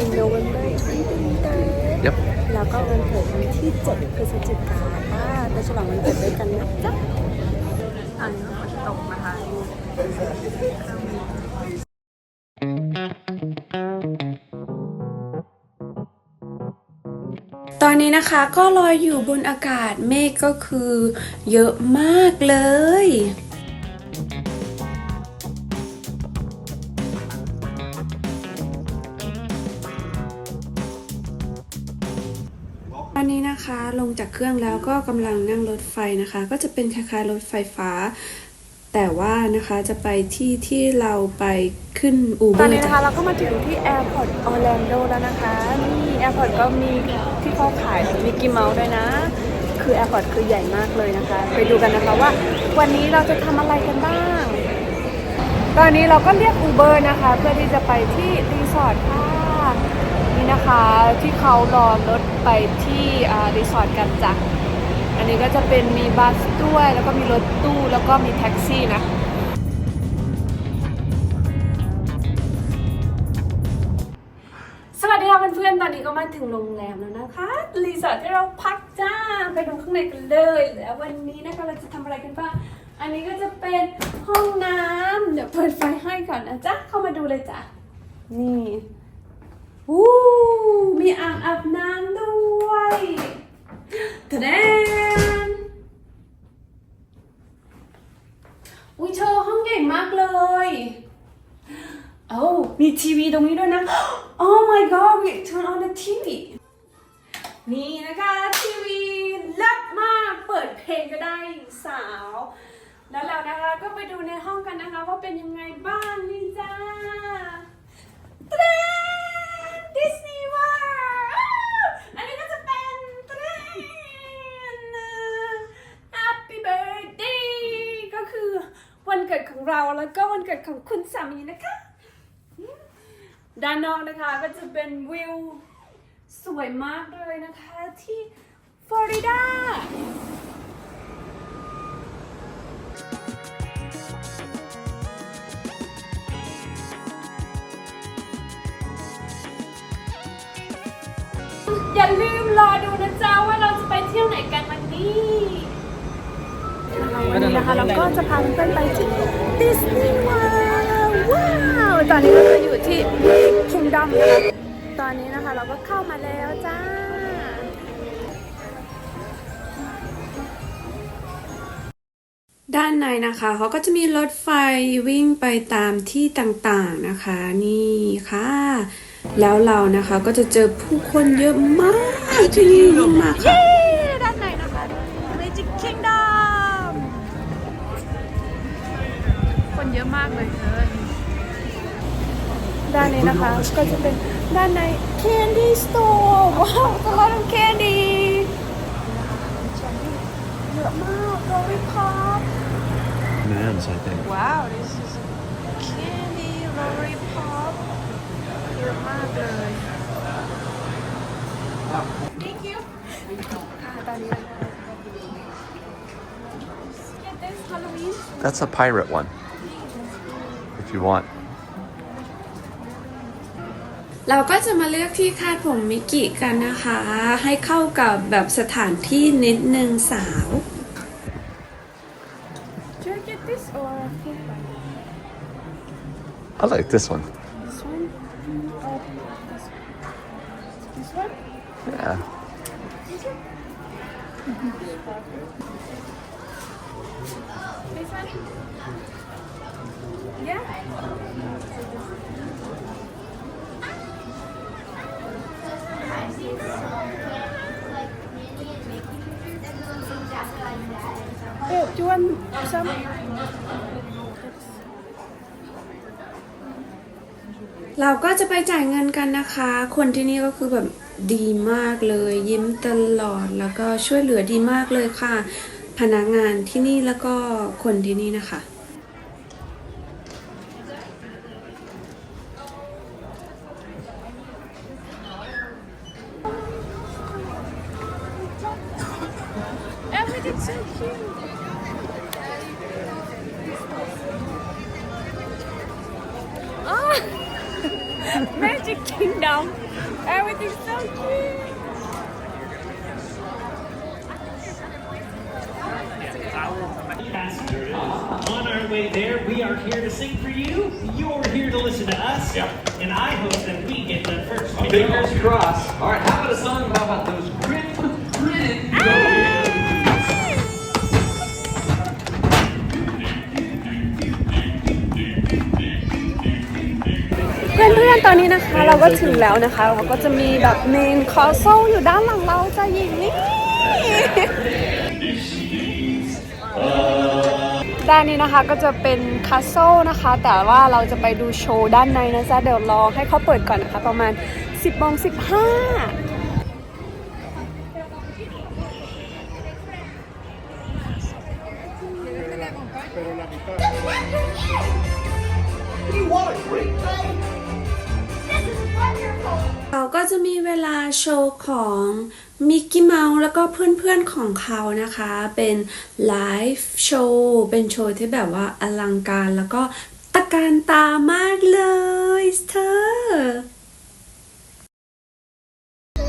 in November 23 Yep แล้วก็วันเกิดวันที่ 7 พฤศจิกายนค่ะไปฉลองวันเกิดด้วยกันนะจ๊ะอันนี้ฝนตกนะคะตอนนี้นะคะก็ลอยอยู่บนอากาศเมฆก็คือเยอะมากเลย ลงจากเครื่องแล้วก็กำลังนั่งรถไฟนะคะ ก็จะเป็นคล้ายๆรถไฟฟ้า แต่ว่านะคะจะไปที่ที่เราไปขึ้นอูเบอร์ตอนนี้นะคะเราก็มาถึงที่แอร์พอร์ตออร์แลนโดแล้วนะคะนี่แอร์พอร์ตก็มีที่เขาขายมิกกี้เมาส์ด้วยนะ คือแอร์พอร์ตคือใหญ่มากเลยนะคะ ไปดูกันนะคะว่า วันนี้เราจะทำอะไรกันบ้าง ตอนนี้เราก็เรียกอูเบอร์นะคะ เพื่อที่จะไปที่รีสอร์ทค่ะ นี่นะคะที่เขารอรถไปที่รีสอร์ทกันจ้ะอันนี้ก็จะเป็นมีบัสด้วยแล้วก็มีรถตู้แล้วก็มีแท็กซี่นะสวัสดีค่ะเพื่อนๆ ตอนนี้ก็มาถึงโรงแรมแล้วนะคะ รีสอร์ทที่เราพักจ้า ไปดูข้างในกันเลย แล้ววันนี้นะคะเราจะทำอะไรกันบ้าง อันนี้ก็จะเป็นห้องน้ำเดี๋ยวเปิดไฟให้ก่อนนะจ๊ะ เข้ามาดูเลยจ้ะ นี่ วู้มีอ่างอาบน้ำด้วยทะเดนอุ้ยเธอห้องใหญ่มากเลยโอ้มีทีวีตรงนี้ด้วยนะ Oh my god we turn on the TV นี่นะคะทีวีเลิศมากเปิดเพลงก็ได้สาว แล้วเรานะคะก็ไปดูในห้องกันนะคะว่าเป็นยังไงบ้างนี่จ้าเทรนดิสนีย์เวิลด์อันนี้ก็จะเป็นเทรน Happy birthday ก็คือวัน เราแล้วก็วันเกิดของคุณสามีนะคะ ด้านนอกนะคะก็จะเป็นวิวสวยมากเลยนะคะที่ฟลอริดาอย่าลืมรอดูนะจ๊ะว่าเราจะไปเที่ยวไหนกันวันนี้วันนี้นะคะเราก็จะพาเพื่อนไปที่ ดิสนีย์วิลด์ว้าวตอนนี้เราอยู่ที่ Kingdom นะคะตอนนี้นะคะเราก็เข้ามาแล้วจ้าด้านในนะคะเขาก็จะมีรถไฟวิ่งไปตามที่ต่างๆนะคะ นี่ค่ะ แล้วเรานะคะก็จะเจอผู้คนเยอะมากที่นี่มากค่ะ นนี้นะคะก็จะเป็นด้านใน Candy Store ว้าวตลาด Candy เยอะมาก Lollipop Man's, I think. Wow this is Candy Lollipop เยอะมากเลย Thank you ค่ะตอนนี้นะคะ Get this Halloween That's a pirate one. If you want. เราก็จะมาเลือกที่คาดผมมิกิกันนะคะ ให้เข้ากับแบบสถานที่นิดนึงสาว Do you get this or I like this one. this one? Or this This one? Yeah. This one? Yeah? Oh, do you want some? เราก็จะไปจ่ายเงินกันนะคะ คนที่นี่ก็คือแบบดีมากเลย ยิ้มตลอดแล้วก็ช่วยเหลือดีมากเลยค่ะ พนักงานที่นี่แล้วก็คนที่นี่นะคะ it's so cute. Magic Kingdom. Everything's so cute. passengers. On our way there, we are here to sing for you. You're here to listen to us. Yeah. And I hope that we get done first. Fingers crossed. All right, how about a song about those grim, grin? Ah! ตอนนี้นะคะเราก็ถึงแล้วนะคะเราก็จะมีแบบเมนคอโซอยู่ด้านหลังเราจะยิงนี่ด้านนี้นะคะก็จะเป็นคาโซนะคะ แต่ว่าเราจะไปดูโชว์ด้านในนะจ๊ะเดี๋ยวรอให้เขาเปิดก่อนนะคะ ประมาณ 10โมง15เขาก็ จะมีเวลาโชว์ของมิกกี้เมาส์แล้วก็เพื่อนๆของเขานะคะ เป็นไลฟ์โชว์เป็นโชว์ที่แบบว่าอลังการแล้วก็ตะการตามากเลยเธอ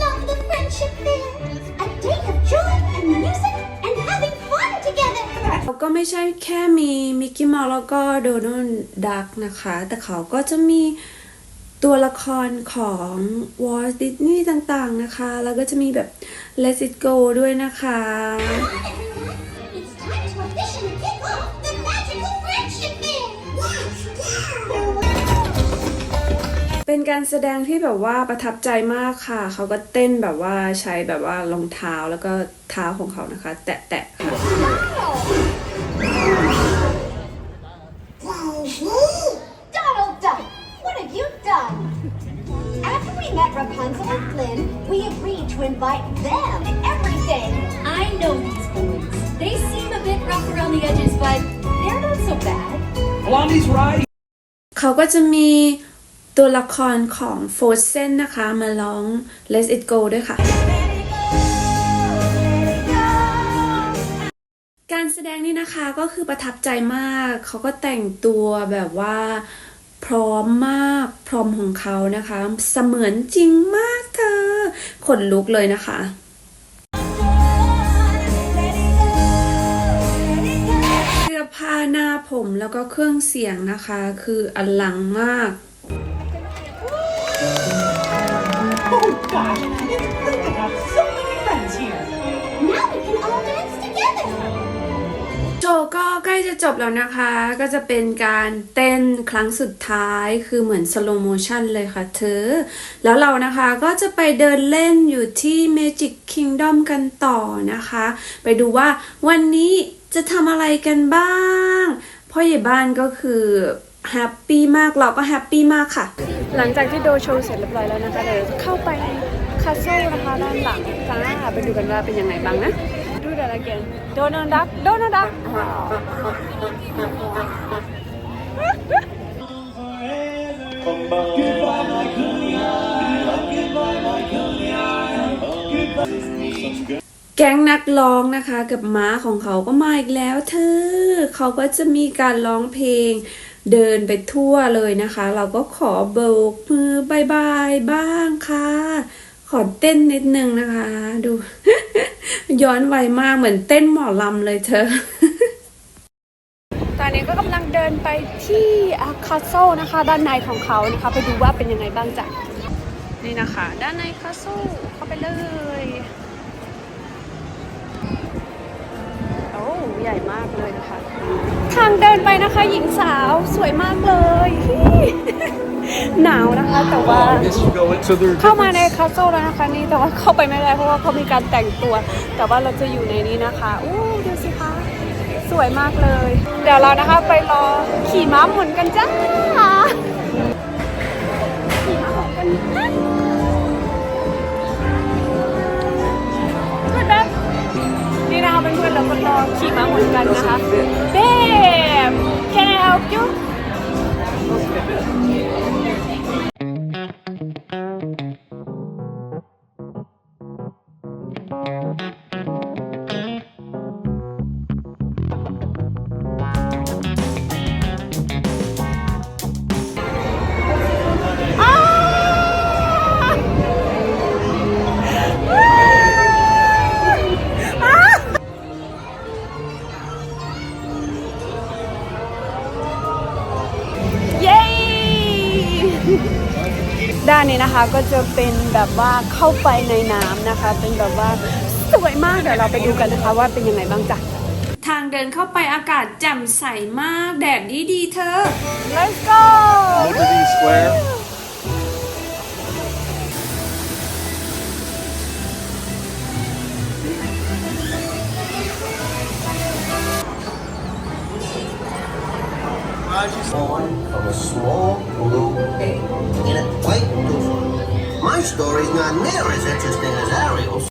Love the friendship fair, a day of joy and music and having fun together. เขาก็ไม่ใช่แค่มีมิกกี้เมาส์แล้วก็โดนัลด์ดักนะคะ แต่เขาก็จะมี ตัวละครของวอลต์ดิสนีย์ต่างๆนะคะ แล้วก็จะมีแบบ Let It Go ด้วยนะคะ It's time to officially kick off the magical friendship fair. Let's go! เป็นการแสดงที่แบบว่าประทับใจมากค่ะ เขาก็เต้นแบบว่าใช้แบบว่ารองเท้าแล้วก็เท้าของเขานะคะ แตะๆค่ะ we met Rapunzel and Flynn, we agreed to invite them to everything. I know these boys. They seem a bit rough around the edges, but they're not so bad. Blondie's right. เขาก็จะมีตัวละครของโฟเซนนะคะ มาร้อง Let It Go ด้วยค่ะ การแสดงนี่นะคะก็คือประทับใจมาก เขาก็แต่งตัวแบบว่า พร้อมมากพร้อมของเขานะคะ เสมือนจริงมากเธอขนลุกเลยนะคะเสื้อผ้าหน้าผมแล้วก็เครื่องเสียงนะคะ คืออลังมาก Oh God, it's great to have so โชว์ก็ใกล้จะจบแล้วนะคะ ก็จะเป็นการเต้นครั้งสุดท้ายคือเหมือนสโลโมชันเลยค่ะเธอ แล้วเรานะคะก็จะไปเดินเล่นอยู่ที่ Magic Kingdom กันต่อนะคะ ไปดูว่าวันนี้จะทำอะไรกันบ้างพ่อใหญ่บ้านก็คือแฮปปี้มากเราก็แฮปปี้มากค่ะ หลังจากที่โดโชว์เสร็จเรียบร้อยแล้วนะคะเดี๋ยวเข้าไปคาเซ่นะคะด้านหลังจ้าไปดูกันว่าเป็นยังไงบ้างนะ ดูเดี๋ยวละกันโดนัลดักโดนัลดักแก๊งนักร้องนะคะกับม้าของเขาก็มาอีกแล้วเธอเขาก็จะมีการร้องเพลงเดินไปทั่วเลยนะคะ เราก็ขอโบกมือบายบายบ้างค่ะ อเต้นนิดนึงนะคะ ดู ย้อนไวมากเหมือนเต้นหมอลำเลยเธอ ตอนนี้ก็กำลังเดินไปที่คาสเซิลนะคะ ด้านในของเขานะคะ ไปดูว่าเป็นยังไงบ้างจ้ะนี่นะคะ ด้านในคาสเซิลเข้าไปเลยโอ้ใหญ่มากเลยนะคะ ทางเดินไปนะคะ หญิงสาวสวยมากเลย หนาวนะคะ แต่ว่า So they're เข้ามาในคาสเซิลแล้วนะคะนี่แต่ว่าเข้าไปไม่ได้เพราะว่าเขามีการแต่งตัว แต่ว่าเราจะอยู่ในนี้นะคะอู้ดูสิคะสวยมากเลย เดี๋ยวเรานะคะไปรอขี่ม้าหมุนกันจ้าขี่ม้าหมุนกันนะเพื่อนแบบนี่นะคะเพื่อนๆเราก็รอขี่ม้าหมุนกันนะคะเบม can I help you Thank you. นะคะก็จะเป็นแบบว่าเข้าไปในน้ำนะคะ เป็นแบบว่าสวยมากเดี๋ยวเราไปดูกันนะคะ ว่าเป็นยังไงบ้างจ้ะทางเดินเข้าไปอากาศแจ่มใสมากแดดดีดีๆเธอ let's go Liberty Square. Born from a small blue egg in a white roof. My story's not near as interesting as Ariel's.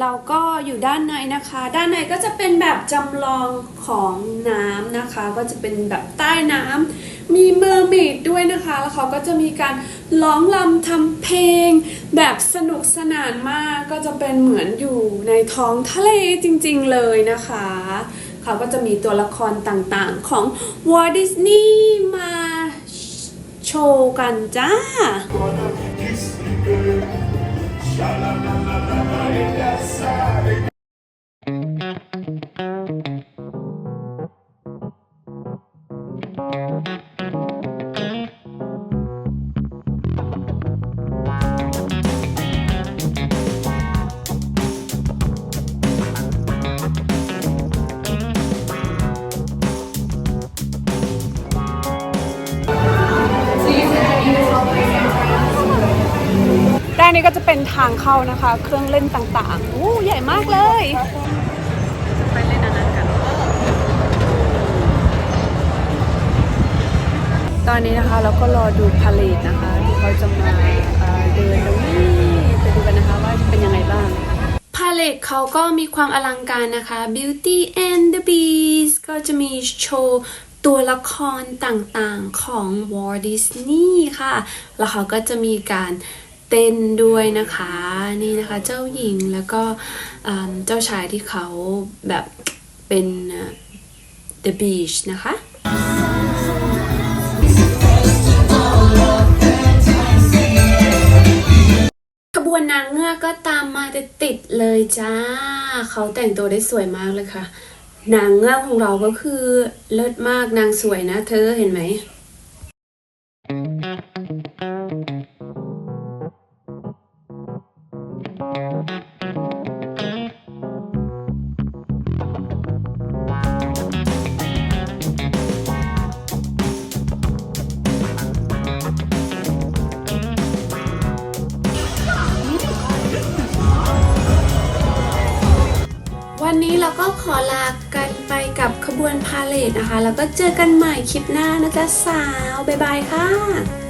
เราก็อยู่ด้านในนะคะ ด้านในก็จะเป็นแบบจำลองของน้ำนะคะ ก็จะเป็นแบบใต้น้ำ มีเมอร์เมดด้วยนะคะ แล้วเขาก็จะมีการร้องรำทำเพลง แบบสนุกสนานมาก ก็จะเป็นเหมือนอยู่ในท้องทะเลจริงๆเลยนะคะ เขาก็จะมีตัวละครต่างๆของวอร์ดิสนีย์มาโชว์กันจ้าด้านนี้ก็ จะเป็นทางเข้านะคะ เครื่องเล่นต่างๆอู้ใหญ่มากเลยจะไปเล่นอันนั้นกัน ตอนนี้นะคะเราก็รอดูพาเลทนะคะ ที่เขาจะมาเดินตรงนี้ไปดูกันนะคะว่าเป็นยังไงบ้างพาเลทเขาก็มีความอลังการนะคะ Beauty and the Beast ก็จะมีโชว์ตัวละครต่างๆของ Walt Disney ค่ะ แล้วเขาก็จะมีการ เต้นด้วยนะคะนี่นะคะเจ้าหญิงแล้วก็เจ้าชายที่เขาแบบเป็น The Beach นะคะขบวนนางเงือกก็ตามมาติดๆเลยจ้า เขาแต่งตัวได้สวยมากเลยค่ะ นางเงือกของเราก็คือเลิศมากนางสวยนะเธอเห็นไหม เลทนะคะ แล้วก็เจอกันใหม่คลิปหน้านะจ๊ะสาว บ๊ายบายค่ะ